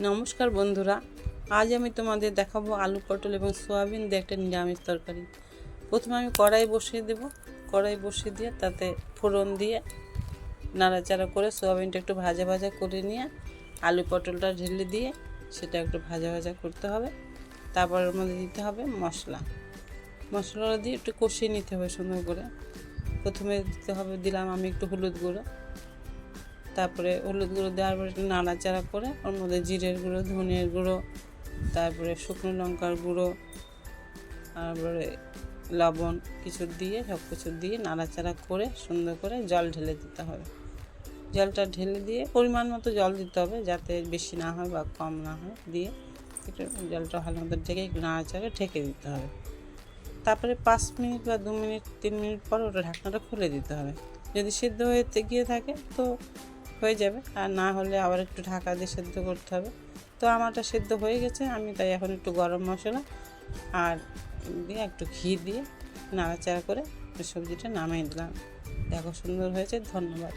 নমস্কার বন্ধুরা, আজ আমি তোমাদের দেখাবো আলু পটল এবং সোয়াবিন দিয়ে একটা নিরামিষ তরকারি। প্রথমে আমি কড়াই বসিয়ে দেব। কড়াই বসিয়ে দিয়ে তাতে ফোড়ন দিয়ে নাড়াচাড়া করে সোয়াবিনটা একটু ভাজা ভাজা করে নিয়ে আলু পটলটা ঢেলে দিয়ে সেটা একটু ভাজা ভাজা করতে হবে। তারপর ওর মধ্যে দিতে হবে মশলা। মশলাটা দিয়ে একটু কষিয়ে নিতে হবে সুন্দর করে। প্রথমে দিতে হবে, দিলাম আমি একটু হলুদ গুঁড়ো। তারপরে হলুদ গুঁড়ো দেওয়ার পরে নাড়াচাড়া করে ওর মধ্যে জিরের গুঁড়ো ধনের গুঁড়ো, তারপরে শুকনো লঙ্কার গুঁড়ো, তারপরে লবণ কিছু দিয়ে সব কিছু দিয়ে নাড়াচাড়া করে সুন্দর করে জল ঢেলে দিতে হবে। জলটা ঢেলে দিয়ে পরিমাণ মতো জল দিতে হবে যাতে বেশি না হয় বা কম না হয়। দিয়ে একটু জলটা ভালো মতো ঢেকে নাড়াচাড়া ঢেকে দিতে হবে। তারপরে পাঁচ মিনিট বা দু মিনিট, তিন মিনিট পর ওটা ঢাকনাটা খুলে দিতে হবে। যদি সিদ্ধ হয়ে গিয়ে থাকে তো হয়ে যাবে। আর না হলে আবার একটু ঢাকা দিয়ে সেদ্ধ করতে হবে। তো আমারটা সেদ্ধ হয়ে গেছে, আমি তাই এখন একটু গরম মশলা আর দিয়ে একটু ঘি দিয়ে নাড়াচাড়া করে সবজিটা নামিয়ে দিলাম। দেখো সুন্দর হয়েছে, ধন্যবাদ।